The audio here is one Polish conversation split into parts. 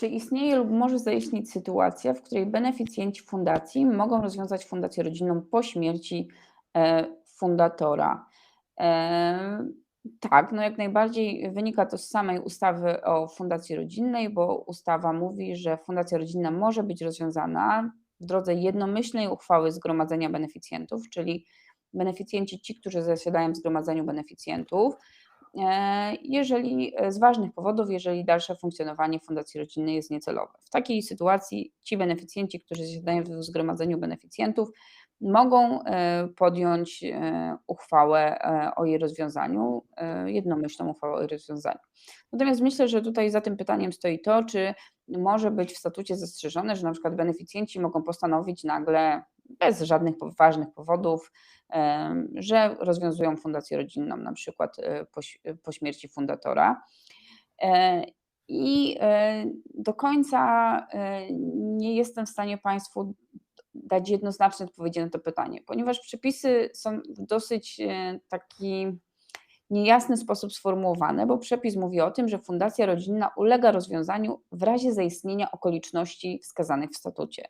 Czy istnieje lub może zaistnieć sytuacja, w której beneficjenci fundacji mogą rozwiązać fundację rodzinną po śmierci e, fundatora? E, tak, no jak najbardziej wynika to z samej ustawy o fundacji rodzinnej, bo ustawa mówi, że fundacja rodzinna może być rozwiązana w drodze jednomyślnej uchwały zgromadzenia beneficjentów, czyli beneficjenci, ci, którzy zasiadają w zgromadzeniu beneficjentów, jeżeli e, z ważnych powodów, jeżeli dalsze funkcjonowanie fundacji rodzinnej jest niecelowe. W takiej sytuacji ci beneficjenci, którzy zasiadają w zgromadzeniu beneficjentów, mogą e, podjąć uchwałę o jej rozwiązaniu, jednomyślną uchwałę o jej rozwiązaniu. Natomiast myślę, że tutaj za tym pytaniem stoi to, czy może być w statucie zastrzeżone, że na przykład beneficjenci mogą postanowić nagle bez żadnych ważnych powodów, że rozwiązują fundację rodzinną, na przykład e, po, po śmierci fundatora. E, I e, do końca nie jestem w stanie Państwu dać jednoznacznej odpowiedzi na to pytanie, ponieważ przepisy są w dosyć taki niejasny sposób sformułowane, bo przepis mówi o tym, że fundacja rodzinna ulega rozwiązaniu w razie zaistnienia okoliczności wskazanych w statucie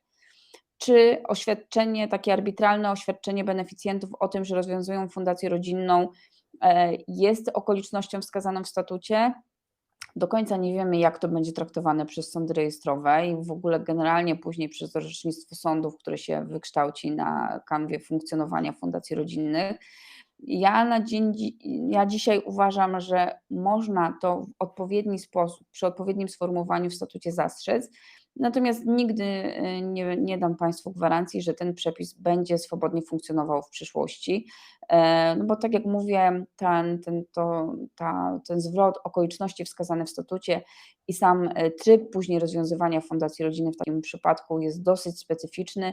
czy oświadczenie, takie arbitralne oświadczenie beneficjentów o tym, że rozwiązują fundację rodzinną, e, jest okolicznością wskazaną w statucie. Do końca nie wiemy, jak to będzie traktowane przez sądy rejestrowe i w ogóle generalnie później przez orzecznictwo sądów, które się wykształci na kanwie funkcjonowania fundacji rodzinnych. Ja, na dzień, ja dzisiaj uważam, że można to w odpowiedni sposób, przy odpowiednim sformułowaniu w statucie zastrzec, Natomiast nigdy y, nie, nie dam Państwu gwarancji, że ten przepis będzie swobodnie funkcjonował w przyszłości, e, no bo tak jak mówię, ten, ten, to, ta, ten zwrot okoliczności wskazane w statucie i sam e, tryb później rozwiązywania fundacji rodziny w takim przypadku jest dosyć specyficzny.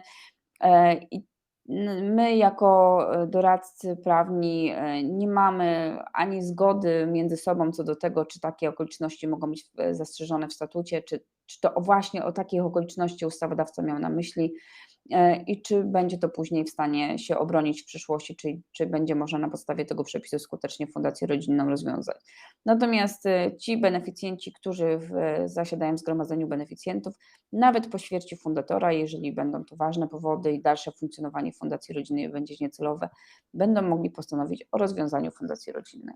E, i My, jako doradcy prawni, nie mamy ani zgody między sobą co do tego, czy takie okoliczności mogą być zastrzeżone w statucie, czy, czy to właśnie o takich okoliczności ustawodawca miał na myśli e, i czy będzie to później w stanie się obronić w przyszłości, czy, czy będzie można na podstawie tego przepisu skutecznie fundację rodzinną rozwiązać. Natomiast e, ci beneficjenci, którzy w, zasiadają w zgromadzeniu beneficjentów, nawet po śmierci fundatora, jeżeli będą to ważne powody i dalsze funkcjonowanie fundacji rodzinnej będzie niecelowe, będą mogli postanowić o rozwiązaniu fundacji rodzinnej.